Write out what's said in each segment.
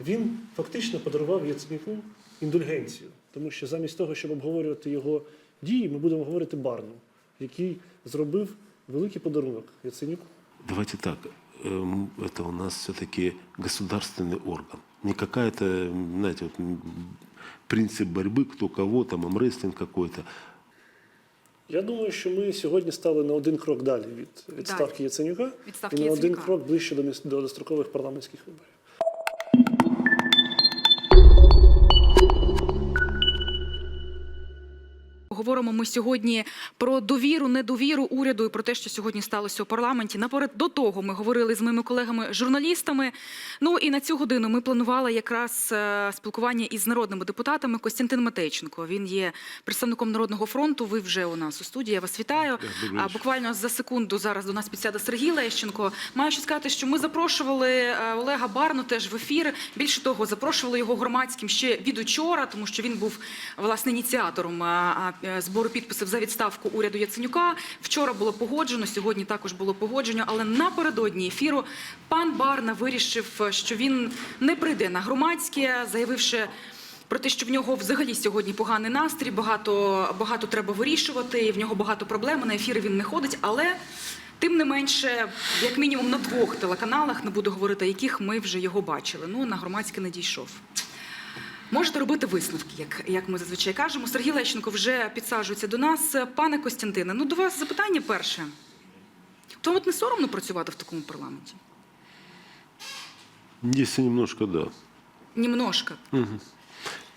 він фактично подарував Яценюку індульгенцію, тому що замість того, щоб обговорювати його дії, ми будемо говорити Барну, який зробив великий подарунок Яценюку. Давайте так, эм, это у нас все-таки государственный орган. Не какая-то, м, знаете, вот, м, принцип борьбы, кто кого, там, амрестинг какой-то. Я думаю, що ми сьогодні стали на один крок далі від відставки Яценюка Відставки і на один Яценюка. крок ближче до, міс- до дострокових парламентських виборів. Говоримо ми сьогодні про довіру, недовіру уряду і про те, що сьогодні сталося у парламенті. Наперед до того ми говорили з моїми колегами-журналістами. Ну і на цю годину ми планували якраз е, спілкування із народними депутатами. Костянтин Матейченко. Він є представником Народного фронту. Ви вже у нас у студії. Я вас вітаю. А буквально за секунду зараз до нас підсяде Сергій Лещенко. Маю що сказати, що ми запрошували е, Олега Барну теж в ефір. Більше того, запрошували його громадським ще від учора, тому що він був власне ініціатором збору підписів за відставку уряду Яценюка. Вчора було погоджено, сьогодні також було погоджено. Але напередодні ефіру пан Барна вирішив, що він не прийде на громадське, заявивши. Про те, що в нього взагалі сьогодні поганий настрій, багато, багато треба вирішувати, в нього багато проблем. На ефіри він не ходить, але тим не менше, як мінімум на двох телеканалах, не буду говорити, яких ми вже його бачили. Ну на громадське не дійшов. Можете робити висновки, як, як ми зазвичай кажемо. Сергій Лещенко вже підсаджується до нас. Пане Костянтине, ну до вас запитання перше. То от не соромно працювати в такому парламенті? Если немножко, да. Німножко.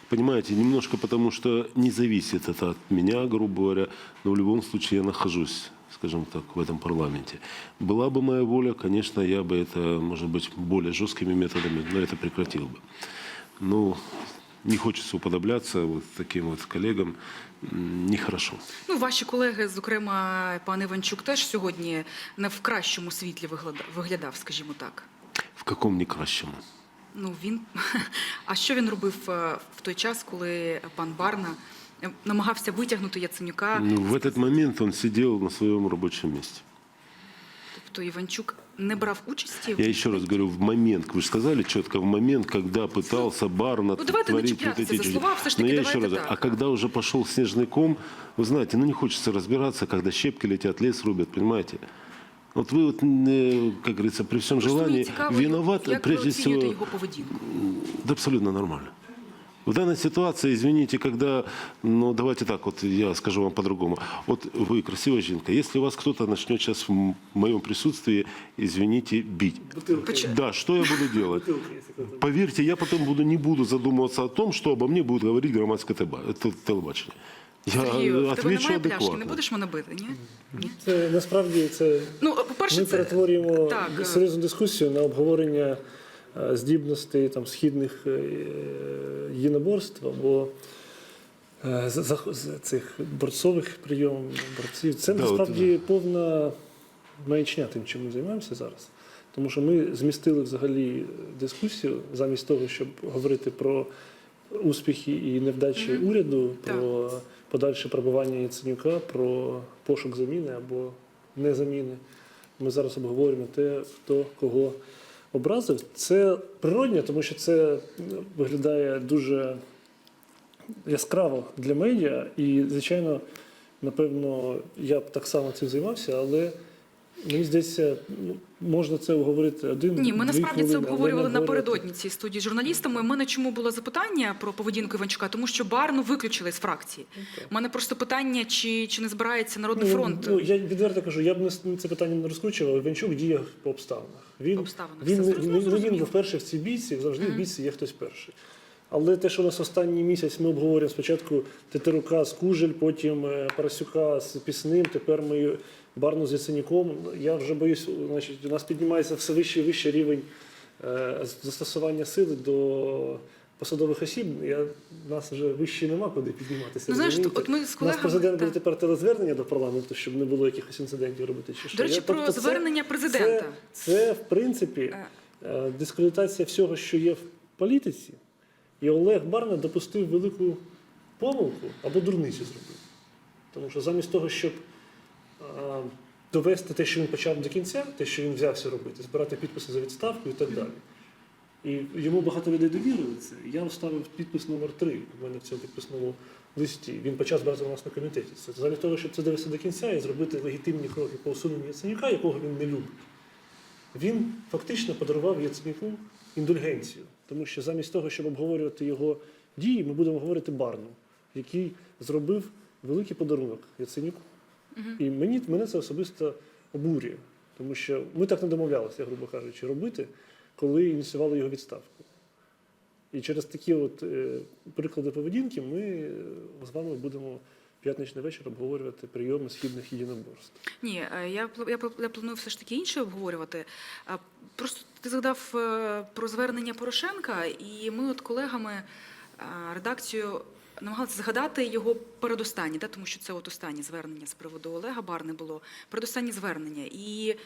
Понимаете, немножко потому, что не зависит это от меня, грубо говоря, но в любом случае я нахожусь, скажем так, в этом парламенте. Была бы моя воля, конечно, я бы это, может быть, более жесткими методами, но это прекратил бы. Ну, не хочется уподобляться вот таким вот коллегам, нехорошо. Ну, ваші колеги, зокрема, пан Іванчук, теж сьогодні не в кращому світлі виглядав, скажімо так. В каком не кращему? Ну він а що він робив е, в той час, коли пан Барна е, намагався витягнути Яценюка? Ну, в этот момент он сидел на своем рабочем месте. Тобто Іванчук не брав участі? в- Я еще раз говорю, в момент, вы же сказали четко, в момент, когда пытался Барна Ну, давайте не творить вот чіпляться эти... за чудеса. слова, все ж Но таки я еще давайте раз, так. а когда уже пошел снежный ком, вы знаете, ну не хочется разбираться, когда щепки летят, лес рубят, понимаете? Вот вы, вот, э, как говорится, при всем Просто мені желании цікаво, виноват, як ви прежде оцінюєте всего, його поведінку? да абсолютно нормально. В данной ситуации, извините, когда, ну давайте так, вот я скажу вам по-другому. Вот вы красивая жінка, если вас кто-то начнет сейчас в м- моем присутствии, извините, бить. Поч- Да, что я буду делать? Бутилки, якщо хто- Поверьте, я потом буду, не буду задумываться о том, что обо мне будет говорить громадское теба- те- телебачение. Я Сергію, в тебе отвечу немає пляшки, не адекватно. будеш мене бити, ні? ні? Це насправді це Ну, по-перше, ми це перетворюємо так, е, серйозну дискусію на обговорення е, Здібностей там східних е, єдиноборств або е, цих борцових прийомів борців. Це насправді повна маячня тим, чим ми займаємося зараз. Тому що ми змістили взагалі дискусію замість того, щоб говорити про успіхи і невдачі Мгм. уряду, Так. про подальше пробування Яценюка, про пошук заміни або незаміни. Ми зараз обговорюємо те, хто кого образив. Це природньо, тому що це ну, виглядає дуже яскраво для медіа. І, звичайно, напевно, я б так само цим займався, але мені здається, ну, можна це обговорити один. Ні, ми насправді це хвилини, але обговорювали напередодні цій студії з журналістами. У мене чому було запитання про поведінку Іванчука? Тому що Барну виключили з фракції. У мене просто питання, чи, чи не збирається Народний Ну, фронт. Ну, я відверто кажу, я б не- це питання не розкручував. Іванчук діяв по обставинах. Він, обставинах, він, все не, не він був перший в цій бійці, завжди в бійці є хтось перший. Але те, що у нас останній місяць ми обговорюємо спочатку Тетерука з Кужель, потім е, Парасюка з Пісним, тепер ми Барну з Яценюком. Я вже боюсь, значить, у нас піднімається все вищий і вищий рівень е, застосування сили до посадових осіб. Я, нас вже вище нема куди підніматися. Ну, знаєш, от ми з У нас президент буде тепер телезвернення до парламенту, щоб не було якихось інцидентів робити. Чи що. До речі, Я- про тобто це- звернення президента. Це, це в принципі Е. е, дискредитація всього, що є в політиці. І Олег Барна допустив велику помилку або дурницю зробив. Тому що замість того, щоб довести те, що він почав до кінця, те, що він взявся робити, збирати підписи за відставку і так далі. І йому багато людей довірили це. Я вставив підпис номер 3 у мене в цьому підписному листі. Він почав збирати у нас на комітеті. Це замість того, щоб це довести до кінця і зробити легітимні кроки по усуненню Яценюка, якого він не любить. Він фактично подарував Яценюку індульгенцію, тому що замість того, щоб обговорювати його дії, ми будемо говорити Барну, який зробив великий подарунок Яценюку. І мені, мене це особисто обурює, тому що ми так не домовлялися, грубо кажучи, робити, коли ініціювали його відставку. І через такі от е, приклади поведінки ми е, з вами будемо п'ятничний вечір обговорювати прийоми східних єдиноборств. Ні, е, я, я, я планую все ж таки інше обговорювати. Просто ти згадав е, про звернення Порошенка, і ми от колегами редакцію намагалися згадати його передостаннє, да, тому що це от останнє звернення з приводу Олега Барни було передостаннє звернення. І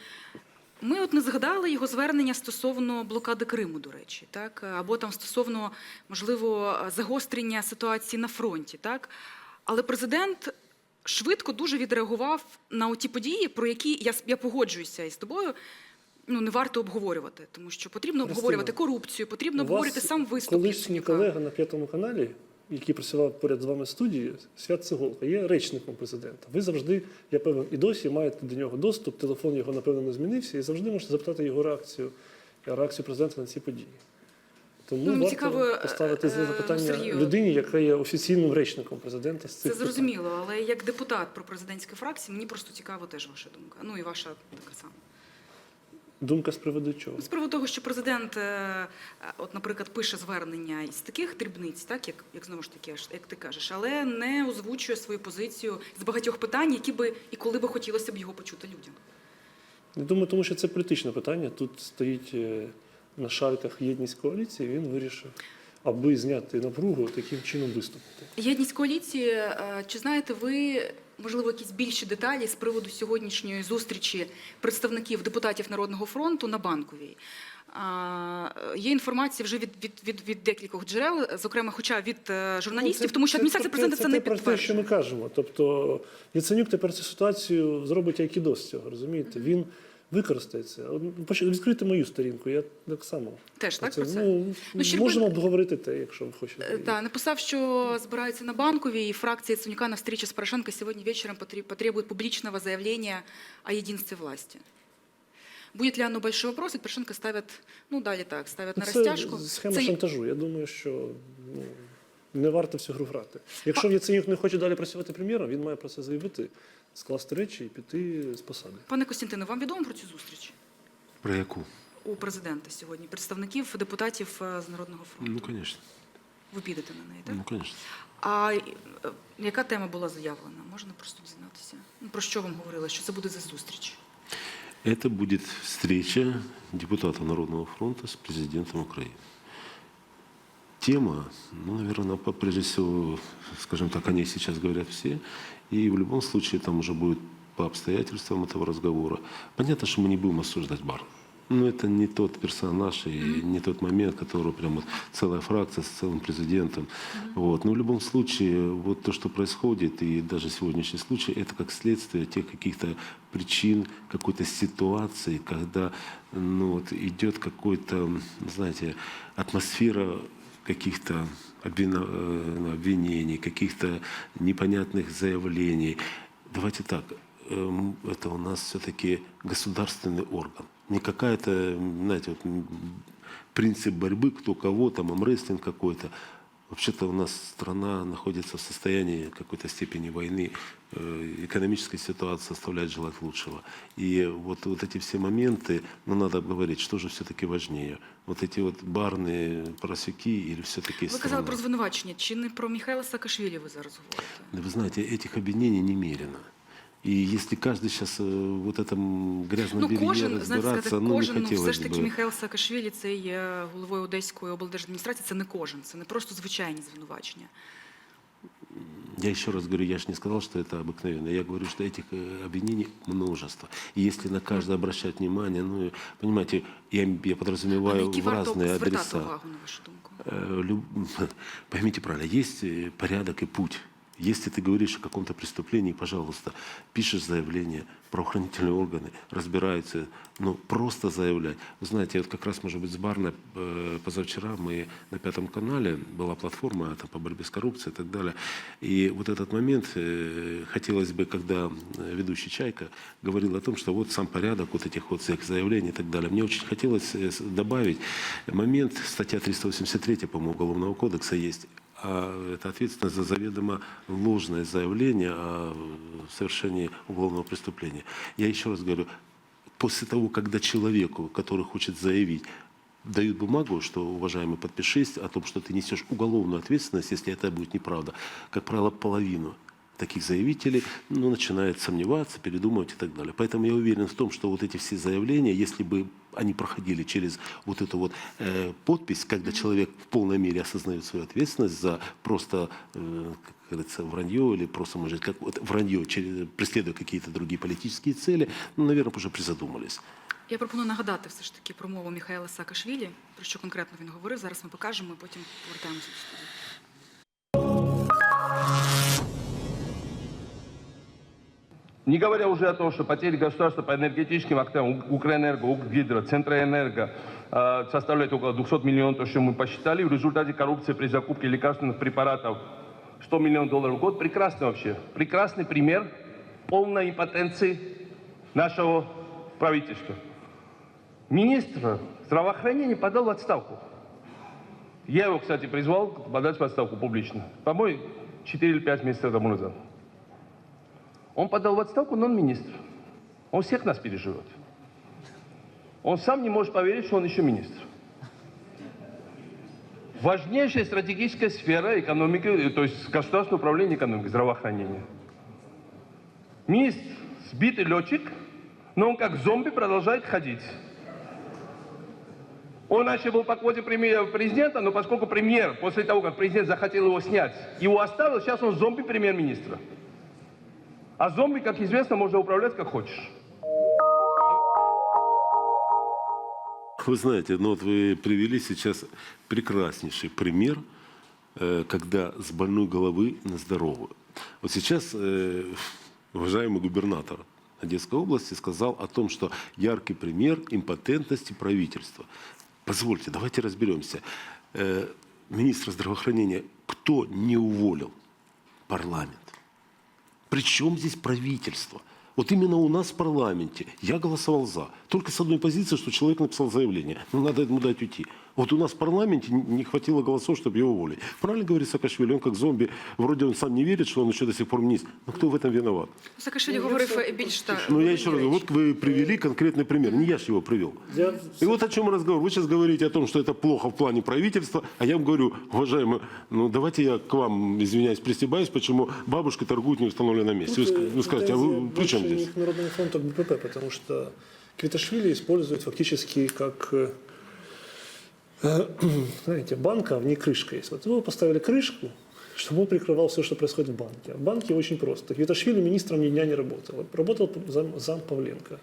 ми от не згадали його звернення стосовно блокади Криму, до речі, так або там стосовно можливо загострення ситуації на фронті, так. Але президент швидко дуже відреагував на ті події, про які я, я погоджуюся із тобою. Ну не варто обговорювати, тому що потрібно Христина, обговорювати корупцію, потрібно У обговорювати сам виступ Колишній колега на п'ятому каналі, який працював поряд з вами в студії, Свят Цеголка, є речником президента. Ви завжди, я певен, і досі маєте до нього доступ. Телефон його, напевно, не змінився, і завжди можете запитати його реакцію, реакцію президента на ці події. Тому Ну, варто цікаво, поставити е, запитання Сергію. людині, яка є офіційним речником президента з цих Це зрозуміло, але як депутат про президентської фракції, мені просто цікаво теж ваша думка. Ну і ваша така сама. Думка з приводу чого? З приводу того, що президент, е, е, от, наприклад, пише звернення із таких дрібниць, так як, як знову ж таки, як ти кажеш, але не озвучує свою позицію з багатьох питань, які би і коли би хотілося б його почути людям. Я думаю, тому що це політичне питання. Тут стоїть е, на шарках єдність коаліції. Він вирішив, аби зняти напругу, таким чином виступити. Єдність коаліції. Чи знаєте ви, можливо, якісь більші деталі з приводу сьогоднішньої зустрічі представників депутатів Народного фронту на банковій? А, Є інформація вже від, від, від, від декількох джерел, зокрема, хоча від е, журналістів, Ну, це- тому що адміністрація президента це, президента це, не те, про те, що ми кажемо. Тобто Яценюк тепер цю ситуацію зробить айкідо з цього, розумієте? Він використає це. От, поч- Відкрийте мою сторінку, я так само. Теж так про це? ну, Ну, можемо обговорити те, якщо ви хочете. Э, Да, написав, що збирається на банковій, и фракция Яценюка на встрече с Порошенко сегодня вечером потре- потребует публичного заявления о единстве власти. Будет ли оно большой вопрос, и Порошенко ставят, ну далі так, ставят на це розтяжку. схема Це- шантажу. Я думаю, що ну, не варто всю гру грати. Якщо Яценюк не хоче далі працювати прем'єром, він має про це заявити, скласти речі і піти з посади. Пане Костянтине, вам відомо про цю зустріч Про яку? у президента сьогодні, представників депутатів е, з Народного фронту? Ну, конечно. Ви підете на неї, так? Ну, конечно. А е, яка тема була заявлена? Можна просто дізнатися? Ну, про що вам говорили? Що це буде за зустріч? Это будет встреча депутата Народного фронта с президентом Украины. Тема, ну, наверное, по- прежде всего, скажем так, о ней сейчас говорят все. И в любом случае там уже будет по обстоятельствам этого разговора. Понятно, что мы не будем осуждать Барна. Но это не тот персонаж и не тот момент, который прям вот целая фракция с целым президентом. Вот. Но в любом случае, вот то, что происходит, и даже сегодняшний случай, это как следствие тех каких-то причин, какой-то ситуации, когда ну, вот, идет какой-то, знаете, атмосфера каких-то обвинений, каких-то непонятных заявлений. Давайте так, эм, это у нас все-таки государственный орган. Не какая-то, м, знаете, вот, м, принцип борьбы, кто кого, там, амрестинг какой-то. Вообще-то у нас страна находится в состоянии какой-то степени войны, э, экономическая ситуация оставляет желать лучшего. И вот, вот эти все моменты, ну, надо обговорить, что же все-таки важнее. Вот эти вот барные просеки или все-таки Ви казали про звинувачення. Чи не про Михайла Саакашвілі ви зараз говорите? Да вы знаете, этих обвинений немерено. И если каждый сейчас вот этом грязном Ну, белье кожен, знаєте, разбираться, сказати, ну, кожен, не ну, все хотелось ж таки бы. Михайло Саакашвілі, це є головою Одеської облдержадміністрації, це не кожен, це не просто звичайні звинувачення. Я еще раз говорю, я же не сказал, что это обыкновенно. Я говорю, что этих э, обвинений множество. И если на каждое обращать внимание, ну, и, понимаете, я, я А на подразумеваю які в варто разные звертати адреса. увагу, на вашу думку? Э, люб- Поймите правильно, есть э, порядок и путь. Если ты говоришь о каком-то преступлении, пожалуйста, пишешь заявление, правоохранительные органы разбираются, ну просто заявляй. Вы знаете, вот как раз, может быть, с Барна э, позавчера мы на Пятом канале, была платформа там, по борьбе с коррупцией и так далее. И вот этот момент э, хотелось бы, когда э, ведущий Чайка говорил о том, что вот сам порядок вот этих вот всех заявлений и так далее. Мне очень хотелось добавить момент, статья 383, по-моему, Уголовного кодекса есть, а это ответственность за заведомо ложное заявление о совершении уголовного преступления. Я еще раз говорю, после того, когда человеку, который хочет заявить, дают бумагу, что, уважаемый, подпишись о том, что ты несешь уголовную ответственность, если это будет неправда, как правило, половину таких заявителей ну, начинает сомневаться, передумывать и так далее. Поэтому я уверен в том, что вот эти все заявления, если бы они проходили через вот эту вот э, подпись, когда человек в полной мере осознает свою ответственность за просто, э, как говорится, вранье или просто, может, как вот вранье, через, преследуя какие-то другие политические цели, ну, наверное, уже призадумались. Я пропоную нагадати все ж таки промову Міхайла Саакашвілі, про що конкретно він говорив. Зараз ми покажемо і потім повертаємося до студії. Не говоря уже о том, что потери государства по энергетическим активам Укрэнерго, Укргидро, Центроэнерго э, составляют около 200 миллионов, то, что мы посчитали. В результате коррупции при закупке лекарственных препаратов 100 миллионов долларов в год. Прекрасный вообще. Прекрасный пример полной импотенции нашего правительства. Министр здравоохранения подал в отставку. Я его, кстати, призвал подать в отставку публично. По-моему, 4 или 5 месяцев тому назад. Он подал в отставку, но он министр. Он всех нас переживет. Он сам не может поверить, что он еще министр. Важнейшая стратегическая сфера экономики, э, то есть государственное управление экономикой, здравоохранение. Министр, сбитый летчик, но он как зомби продолжает ходить. Он раньше был по квоте президента, но поскольку премьер, после того, как президент захотел его снять, его оставил, сейчас он зомби премьер-министра. А зомби, как известно, можно управлять как хочешь. Вы знаете, ну вот вы привели сейчас прекраснейший пример, э, когда с больной головы на здоровую. Вот сейчас э, уважаемый губернатор Одесской области сказал о том, что яркий пример импотентности правительства. Позвольте, давайте разберемся. Э, Министра здравоохранения кто не уволил? Парламент. Причем здесь правительство? Вот именно у нас в парламенте я голосовал за. Только с одной позиции, что человек написал заявление. Ну, надо ему дать уйти. Вот у нас в парламенте не хватило голосов, чтобы его уволить. Правильно говорит Саакашвили, он как зомби. Вроде он сам не верит, что он еще до сих пор министр. Но кто в этом виноват? Саакашвілі Ну, говорив це- е, більш так. Ну, я еще раз говорю, вот вы привели конкретный пример. Не я же его привел. Я И вот о чем разговор. Вы сейчас говорите о том, что это плохо в плане правительства, а я вам говорю, уважаемые, ну давайте я к вам, извиняюсь, пристебаюсь, почему бабушки торгуют не в установленном месте. Вы, Тут, ск- э, вы скажете, а вы претензия при чем больше здесь? не к Народному фронту, а к БПП, потому что Квиташвили используют фактически как, э, э, знаете, банка, в ней крышка есть. Вот его поставили крышку, чтобы он прикрывал все, что происходит в банке. В банке очень просто. Квиташвили министром ни дня не работал. Работал зам, зам Павленко,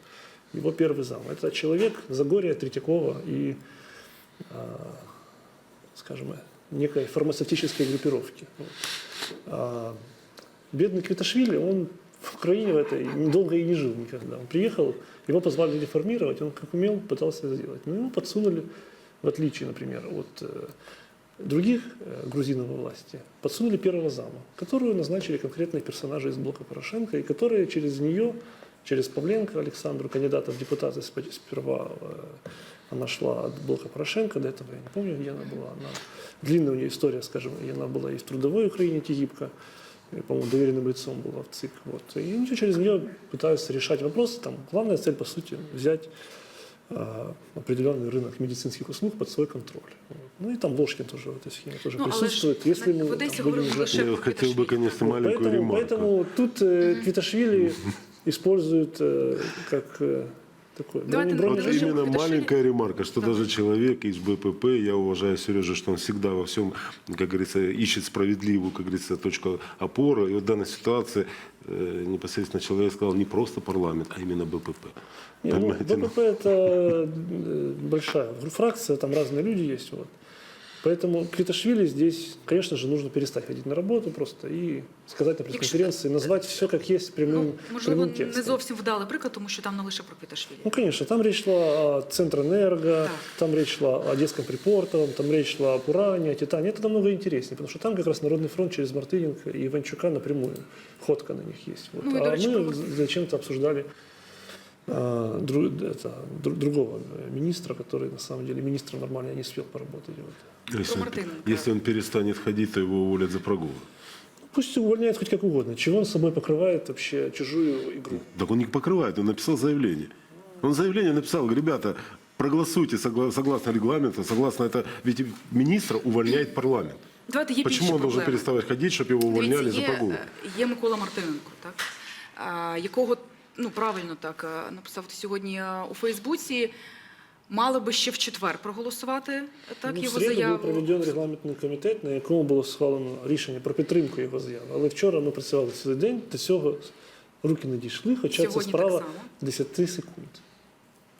его первый зам. Это человек Загория, Третьякова и, а, скажем, некой фармацевтической группировки. А бедный Квиташвили, он в Украине в этой долго и не жил никогда. Он приехал, его позвали реформировать, он как умел, пытался это сделать. Но ему подсунули, в отличие, например, от э, других э, грузинов во власти, подсунули первого зама, которую назначили конкретные персонажи из блока Порошенко, и которые через нее, через Павленко Александру, кандидата в депутаты сперва э, она шла от блока Порошенко, до этого я не помню, где она была. Она, длинная у нее история, скажем, и она была и в трудовой Украине Тегибко, и, по-моему, доверенным лицом была в ЦИК. Вот. И через нее пытаются решать вопросы. Там, главная цель, по сути, взять определенный рынок медицинских услуг под свой контроль. Вот. Ну и там Ложкин тоже в этой схеме тоже Ну, але ж присутствует. Если в мы Одесі там, говорили будем уже- лише Я про хотел бы, Квіташвілі. конечно, маленькую Поэтому, ремарку. поэтому тут э, Квиташвили используют э, как э, такой Давайте брони- на- Вот бронежилет. Подожди, именно это ж маленькая ремарка, что даже человек из БПП, я уважаю Сережу, что он всегда во всем, как говорится, ищет справедливую, как говорится, точку опоры. И вот в данной ситуации э, непосредственно человек сказал не просто парламент, а именно БПП. Не, ну, Понимаете, ну, БПП это э, большая фракция, там разные люди есть. Вот. Поэтому Квиташвили здесь, конечно же, нужно перестать ходить на работу просто и сказать на пресс-конференции, назвать все как есть прямым, Ну, можливо, прямым не текстом. зовсім вдалий приклад, тому що там не лише про Квіташвілі. Ну, конечно, там речь шла о Центрэнерго, Так. там речь шла о Одесском припортовом, там речь шла о Уране, о Титане. Это намного интереснее, потому что там как раз Народный фронт через Мартыненко и Иванчука напрямую. Ходка на них есть. Вот. Ну, и, а до речи, мы про- зачем-то обсуждали а, дру- это, дру- другого министра, который на самом деле министром нормально не успел поработать. Вот. Если, он- Мартыненко. если он перестанет ходить, то его уволят за прогулы. Пусть увольняет хоть как угодно. Чего он собой покрывает вообще чужую игру? Так он не покрывает, он написал заявление. Он заявление написал, говорит, ребята, проголосуйте согла- согласно регламенту, согласно это, ведь министра увольняет парламент. Давайте є Почему більші он должен проблеми. переставать ходить, чтобы его увольняли Дивіться, за є, прогулы? е, є Микола Мартиненко, так? а, якого ну правильно так е, написав сьогодні е, у Фейсбуці. Мали би ще в четвер проголосувати е, так Ну, його заяву. був проведений регламентний комітет, на якому було схвалено рішення про підтримку його заяви. Але вчора ми працювали цілий день, до цього руки не дійшли, хоча Сьогодні це справа так 10 секунд.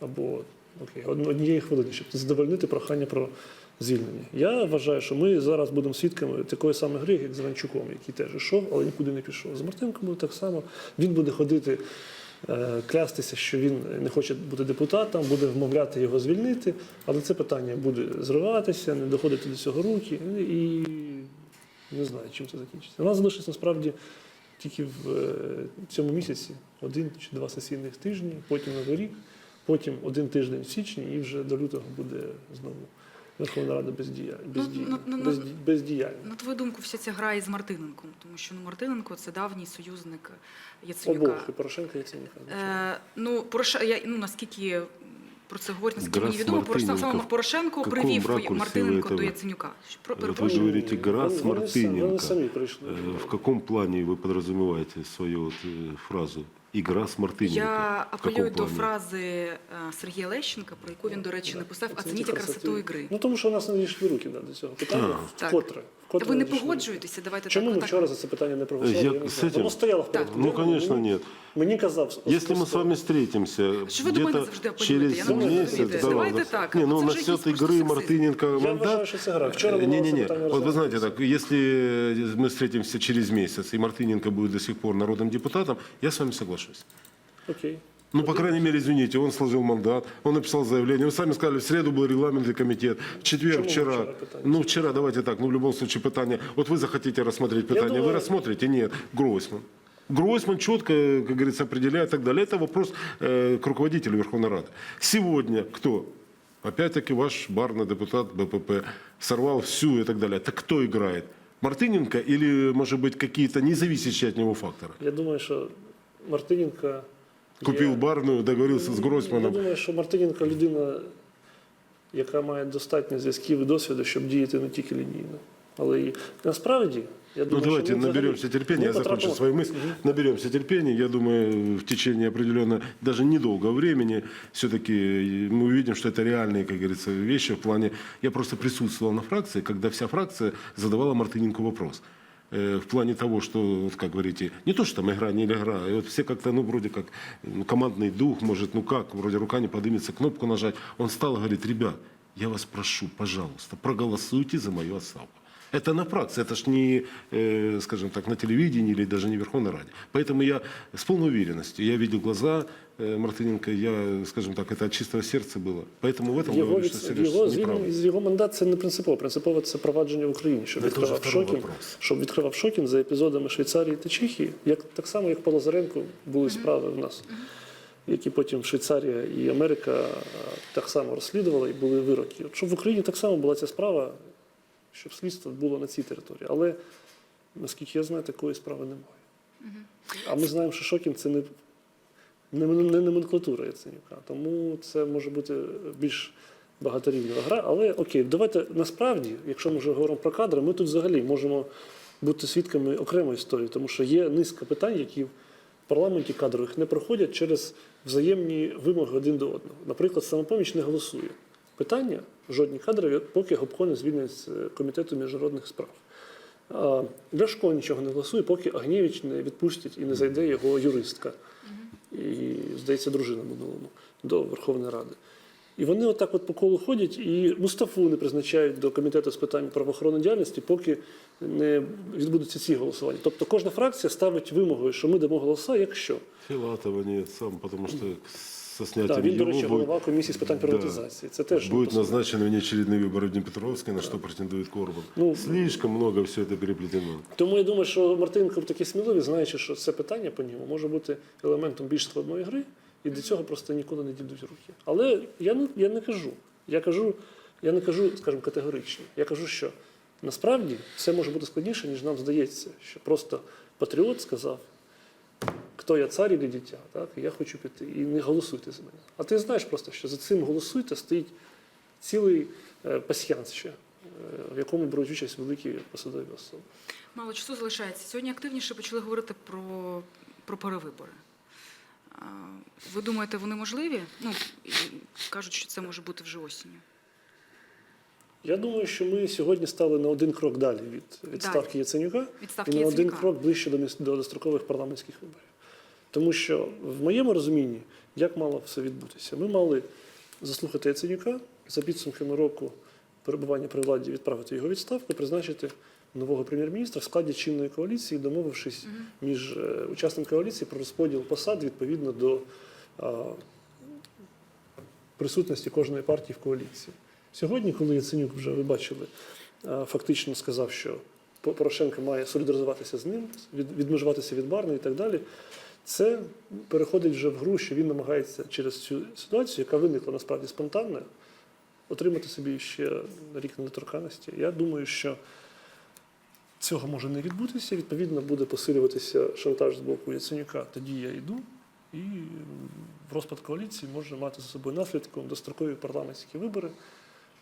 Або окей, однієї хвилини, щоб задовольнити прохання про звільнення. Я вважаю, що ми зараз будемо свідками такої самої гри, як з Іванчуком, який теж йшов, але нікуди не пішов. З Мартинком буде так само. Він буде ходити. Е, Клястися, що він не хоче бути депутатом, буде вмовляти його звільнити, але це питання буде зриватися, не доходити до цього руки, і не знаю, чим це закінчиться. У нас залишиться насправді тільки в е, цьому місяці один чи два сесійних тижні, потім новий рік, потім один тиждень в січні, і вже до лютого буде знову Верховна Рада бездія... безді... ну, ну, ну, безді... бездіяльна. На твою думку, вся ця гра із Мартиненком, тому що ну Мартиненко це давній союзник Яценюка. Обох і Порошенка і Яценюка. Е, ну, Пороше... я, ну, наскільки про це говорять, наскільки Гра мені з відомо, Порош- Мартиненко. саме Порошенко В каком привів ракурсі Мартиненко ви до этого? Яценюка. Про, Вот вы перепрошую. говорите «гра с Вони- вони самі- Вони Мартыненко». самі прийшли. Э, В каком плане вы подразумеваете свою вот, э, фразу «Игра с Мартыненко»? Я апелюю до фрази е, Сергія Лещенка, про яку він, до речі, написав «Оцініть красоту ігри». Ну тому що у нас не дійшли руки да, до цього питання. Вкотре. Та вкотре ви не дійшли. погоджуєтеся, давайте Чому так. ми так. вчора за це питання не проголосували? Я я не з знаю. цим- Воно стояло в порядку. Ну, денному, конечно, мені- нет. Мені казав. Если мы с особисто- вами встретимся Що ви до мене где-то завжди апелюєте? через Я не можу месяц, зрозуміти. да, Давайте ладно. так, Не, ну це вже насчет якийсь игры просто Мартыненко Я мандат. вважаю, що це гра. Вчора було це Не-не-не. питання Вот вы знаете, розглядалося. так, если мы встретимся через месяц, и Мартыненко будет до сих пор народным депутатом, я с вами соглашусь. Окей. Ну, по крайней мере, извините, он сложил мандат, он написал заявление. Вы сами сказали, в среду был регламентный комитет, в четверг, Чему вчера. Ну, вчера, давайте так, ну, в любом случае, питание. Вот вы захотите рассмотреть питание, вы думаю- рассмотрите? Нет, Гройсман. Гройсман четко, как говорится, определяет и так далее. Это вопрос э, к руководителю Верховной Рады. Сегодня кто? Опять-таки ваш барный депутат БПП сорвал всю и так далее. Так кто играет? Мартыненко или, может быть, какие-то независящие от него факторы? Я думаю, що Мартиненко. Купил є- барную, договорился с Я Гройсманом. думаю, що Мартиненко людина, яка має достатньо зв'язків і досвіду, щоб діяти не тільки лінійно. Але і насправді, я Ну думаю, давайте що ми взагалі наберемся терпения, не я закончу потрапимо- свою мысль. Наберемся терпения, я думаю, в течение определенно, даже недолгого времени, все-таки мы увидим, что это реальные, как говорится, вещи в плане... Я просто присутствовал на фракции, когда вся фракция задавала Мартыненко вопрос. Э, В плане того, что, вот как говорите, не то, что там игра, не игра, и вот все как-то, ну, вроде как, ну, командный дух, может, ну как, вроде рука не поднимется, кнопку нажать. Он стал и говорит, ребят, я вас прошу, пожалуйста, проголосуйте за мою отставку. Это на фракции, это ж не, э, скажем так, на телевидении или даже не в Верховной Раде. Поэтому я с полной уверенностью, я видел глаза э, Мартыненко, я, скажем так, это от чистого сердца было. Поэтому в этом Його, говорю, від... что Сереж його, не звільнення прав. з його мандат це не принципово. Принципово це провадження в Україні, щоб Ну, це вже відкривав второй Шокін, вопрос. щоб відкривав Шокін за епізодами Швейцарії та Чехії, як так само, як по Лазаренку були справи в нас, які потім Швейцарія і Америка а, так само розслідували і були вироки. От щоб в Україні так само була ця справа, щоб слідство було на цій території. Але наскільки я знаю, такої справи немає. А ми знаємо, що Шокін це не не, не номенклатура Яценюка. Тому це може бути більш багаторівнева гра. Але окей, давайте насправді, якщо ми вже говоримо про кадри, ми тут взагалі можемо бути свідками окремої історії, тому що є низка питань, які в парламенті кадрових не проходять через взаємні вимоги один до одного. Наприклад, самопоміч не голосує. Питання жодні кадрові, поки Гопко не звільнять з е, комітету міжнародних справ. Ляшко нічого не голосує, поки Агнєвич не відпустять і не зайде його юристка. І, здається, дружина минулому до Верховної Ради. І вони отак от по колу ходять, і Мустафу не призначають до комітету з питань правоохоронної діяльності, поки не відбудуться ці голосування. Тобто кожна фракція ставить вимогою, що ми дамо голоса, якщо. Филатова нет, сам, что со Так, снятием він, до его речі, будет- голова комісії з питань Да. приватизації. Це теж ну, Будут по суті. назначены внеочередные выборы в Днепропетровске, на что претендует Корбан. Ну, Слишком много все это переплетено. Тому я думаю, що Мартинко такі сміливі, знаючи, що це питання по ньому може бути елементом більш складної гри, і до цього просто ніколи не дійдуть руки. Але я не, я не кажу. Я кажу, я не кажу, скажімо, категорично. Я кажу, що насправді все може бути складніше, ніж нам здається, що просто патріот сказав, хто я цар і дитя, так, і я хочу піти, і не голосуйте за мене. А ти знаєш просто, що за цим голосуйте стоїть цілий е, пасьянс ще, е, в якому беруть участь великі посадові особи. Мало часу залишається. Сьогодні активніше почали говорити про, про перевибори. Ви думаєте, вони можливі? Ну, кажуть, що це може бути вже осінню. Я думаю, що ми сьогодні стали на один крок далі від відставки. Яценюка Відставки і на один крок ближче до, до дострокових парламентських виборів. Тому що в моєму розумінні, як мало все відбутися, ми мали заслухати Яценюка за підсумками року перебування при владі відправити його відставку, призначити нового прем'єр-міністра в складі чинної коаліції, домовившись між е, учасниками коаліції про розподіл посад відповідно до а, присутності кожної партії в коаліції. Сьогодні, коли Яценюк вже ви бачили, е, фактично сказав, що Порошенко має солідаризуватися з ним, від- відмежуватися від Барни і так далі. Це переходить вже в гру, що він намагається через цю ситуацію, яка виникла насправді спонтанно, отримати собі ще рік недоторканності. Я думаю, що цього може не відбутися. Відповідно, буде посилюватися шантаж з боку Яценюка. Тоді я йду, і розпад коаліції може мати за собою наслідком дострокові парламентські вибори.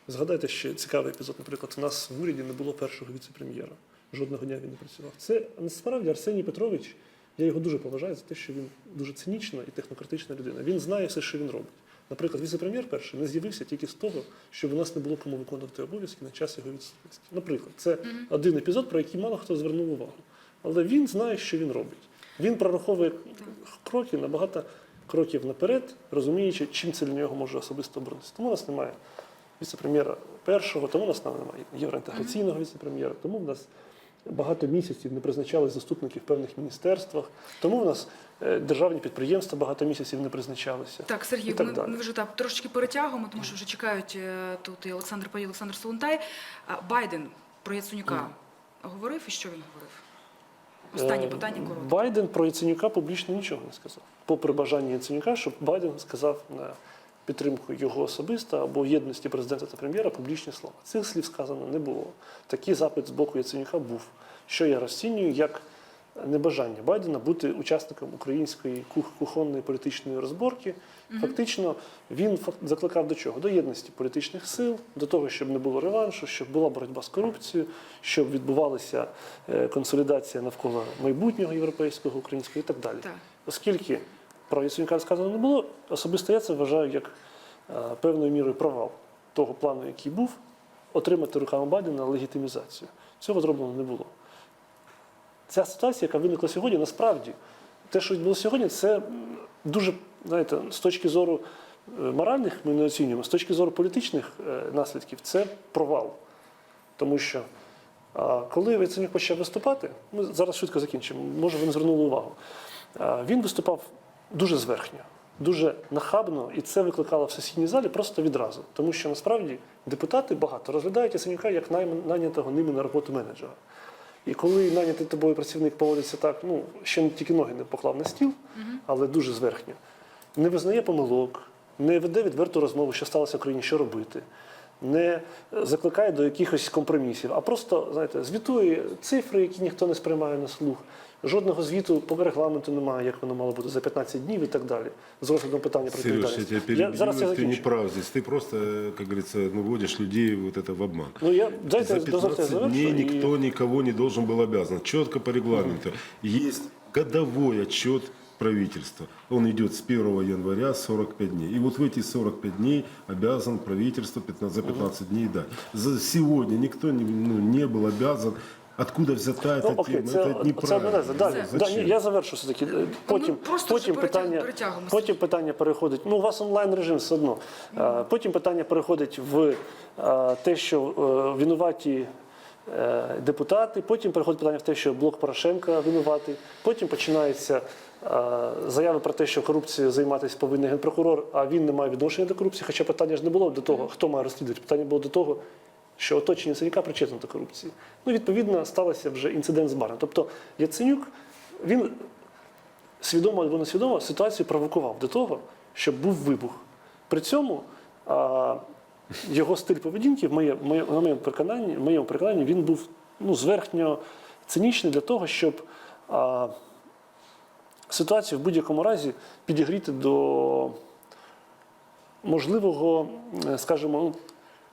Згадайте ще цікавий епізод. Наприклад, у нас в уряді не було першого віце-прем'єра. Жодного дня він не працював. Це насправді Арсеній Петрович. Я його дуже поважаю за те, що він дуже цинічна і технократична людина. Він знає все, що він робить. Наприклад, віце-прем'єр перший не з'явився тільки з того, щоб у нас не було кому виконувати обов'язки на час його відсутності. Наприклад, це один епізод, про який мало хто звернув увагу. Але він знає, що він робить. Він прораховує кроки на багато кроків наперед, розуміючи, чим це для нього може особисто оборонитися. Тому у нас немає віце-прем'єра першого, тому у нас немає євроінтеграційного віце-прем'єра, тому в нас багато місяців не призначали заступників в певних міністерствах, тому в нас е, державні підприємства багато місяців не призначалися. Так, Сергій, так ми, далі. ми вже так трошечки перетягуємо, тому що вже чекають е, тут і Олександр Пай, Олександр Солонтай. Байден про Яценюка говорив і що він говорив? Останнє Е, питання коротке. Байден про Яценюка публічно нічого не сказав. Попри бажання Яценюка, щоб Байден сказав на підтримку його особисто або в єдності президента та прем'єра публічні слова. Цих слів сказано не було. Такий запит з боку Яценюка був, що я розцінюю як небажання Байдена бути учасником української кухонної політичної розборки. Фактично, він закликав до чого? До єдності політичних сил, до того, щоб не було реваншу, щоб була боротьба з корупцією, щоб відбувалася е, консолідація навколо майбутнього європейського, українського і так далі. Оскільки про Яценюка сказано не було, особисто я це вважаю як е, певною мірою провал того плану, який був, отримати руками Байдена легітимізацію. Цього зроблено не було. Ця ситуація, яка виникла сьогодні, насправді, те, що відбулося сьогодні, це дуже, знаєте, з точки зору е, моральних ми не оцінюємо, з точки зору політичних е, наслідків, це провал. Тому що коли Яценюк почав виступати, ми зараз швидко закінчимо, може ви не звернули увагу. Він виступав дуже зверхньо, дуже нахабно, і це викликало в сесійній залі просто відразу. Тому що насправді депутати багато розглядають Яценюка як найнятого ними на роботу менеджера. І коли нанятий тобою працівник поводиться так, ну ще не тільки ноги не поклав на стіл, але дуже зверхньо, не визнає помилок, не веде відверту розмову, що сталося в країні, що робити, не е, закликає до якихось компромісів, а просто знаєте, звітує цифри, які ніхто не сприймає на слух. Жодного звіту по регламенту немає, як воно мало бути за 15 днів і так далі. З розглядом питання про Сереж, я відповідальність. тебя перебью, зараз я ты не закінчу. прав здесь. Ты просто, как говорится, ну, вводишь людей вот это в обман. Ну я дайте За дозвольте я 15 завершу, дней і- никто никого не должен был обязан. Четко по регламенту. Есть годовой отчет правительства. Он идет с 1 января 45 дней. И вот в эти 45 дней обязан правительство 15, за 15 дней дать. За сегодня никто не, ну, не был обязан Откуда взята эта Ну, окей, тема? це, это це неправильно. одне. Далі, далі, я завершу все-таки. Е, Потім, просто потім, питання, потім питання переходить. Ну, у вас онлайн режим все одно. Е, Потім питання переходить в е, те, що е, винуваті депутати, потім переходить питання в те, що блок Порошенка винуватий. Потім починається заяви про те, що корупцією займатися повинен генпрокурор, а він не має відношення до корупції. Хоча питання ж не було до того, хто має розслідувати. Питання було до того, що оточення Яценюка причетне до корупції. Ну, відповідно, стався вже інцидент з баром. Тобто Яценюк, він свідомо або несвідомо ситуацію провокував до того, щоб був вибух. При цьому а, його стиль поведінки, в моє, моє, на моєму переконанні, в моєму переконанні, він був ну, зверхньо цинічний для того, щоб а, ситуацію в будь-якому разі підігріти до можливого, е, скажімо,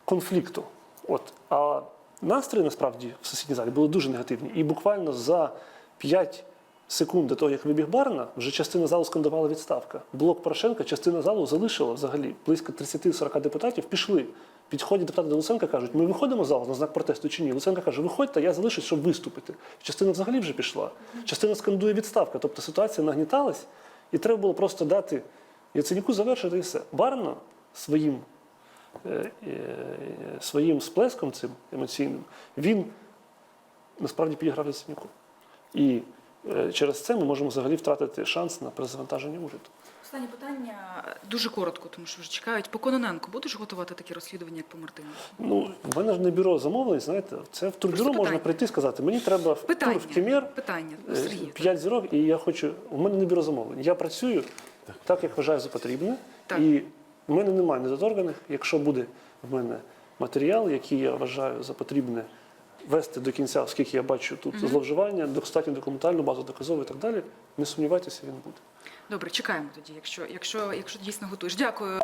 конфлікту. От. А настрої насправді в сусідній залі були дуже негативні. І буквально за 5 секунд до того, як вибіг Барна, вже частина залу скандувала відставка. Блок Порошенка, частина залу залишила взагалі близько 30-40 депутатів, пішли. Підходять депутати до Луценка, кажуть, ми виходимо з залу на знак протесту чи ні. Луценко каже, виходьте, я залишусь, щоб виступити. Частина взагалі вже пішла. Частина скандує відставка. Тобто ситуація нагніталась, і треба було просто дати Яценюку завершити і все. Барна своїм своїм сплеском цим емоційним, він насправді підіграв Яценюку. І е, через це ми можемо взагалі втратити шанс на перезавантаження уряду. Останнє питання дуже коротко, тому що вже чекають. По Кононенку будеш готувати такі розслідування, як по Мартину? Ну, в мене ж не бюро замовлень, знаєте, це в турбюро Просто можна питання. прийти і сказати, мені треба в Питання. тур в Кемер, Питання. е, п'ять зірок, і я хочу. У мене не бюро замовлень. Я працюю так, як вважаю за потрібне. Так. І в мене немає недоторканих. Якщо буде в мене матеріал, який я вважаю за потрібне вести до кінця, оскільки я бачу тут зловживання, достатньо документальну базу доказову і так далі, не сумнівайтеся, він буде. Добре, чекаємо тоді, якщо, якщо, якщо дійсно готуєш. Дякую.